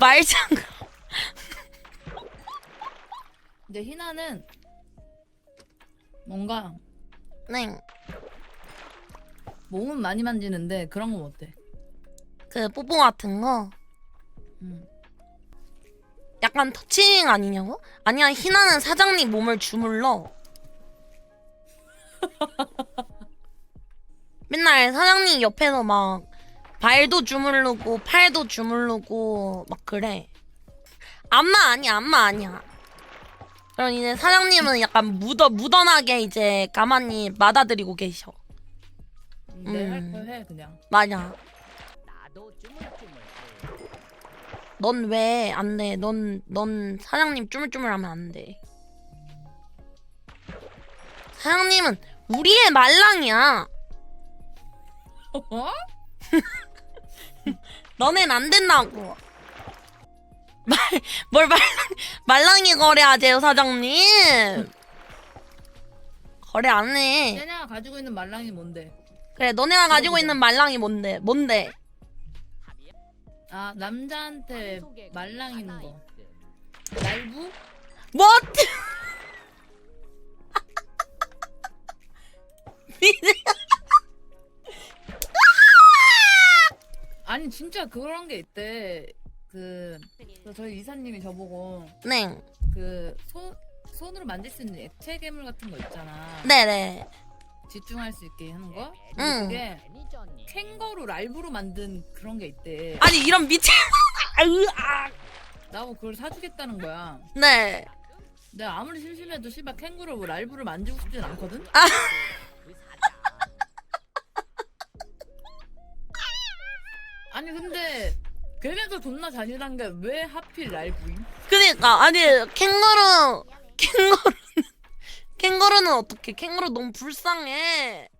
말장. 근데 희나는 뭔가 네. 몸은 많이 만지는데 그런 건 어때? 그 뽀뽀 같은 거. 음. 약간 터칭 아니냐고? 아니야, 희나는 사장님 몸을 주물러. 맨날 사장님 옆에서 막 발도 주물르고 팔도 주물르고 막 그래. 안마 아니야, 안마 아니야. 그럼 이제 사장님은 약간 묻어 묻어나게 이제 가만히 받아들이고 계셔. 내 음. 할거해 그냥. 맞아. 넌 왜 안 돼? 넌, 넌 사장님 쭈물쭈물하면 안 돼. 사장님은 우리의 말랑이야. 어? 너넨 안 된다고. 말, 뭘 말랑, 말랑이 거래하세요, 사장님? 거래 안 해. 쟤네가 가지고 있는 말랑이 뭔데? 그래, 너네가 가지고 있는 말랑이 뭔데? 뭔데? 아 남자한테 말랑 있는 거. 날부? 뭐? 아니 진짜 그런 게 있대. 그, 그 저희 이사님이 저보고 네, 그 손 손으로 만질 수 있는 액체 괴물 같은 거 있잖아. 네네. 집중할 수 있게 하는 거. 응. 그게. 캥거루 라이브로 만든 그런 게 있대. 아니, 이런 미친. 아으, 아. 나보고 그걸 사주겠다는 거야. 네. 내가 아무리 심심해도 씨발 캥거루 뭐 라이브를 만지고 싶진 않거든. 그 아니 근데 걔네도 존나 잔인한 게 왜 하필 라이브임? 그니까 아니 캥거루 캥거루는 캥거루는 어떻게 캥거루 너무 불쌍해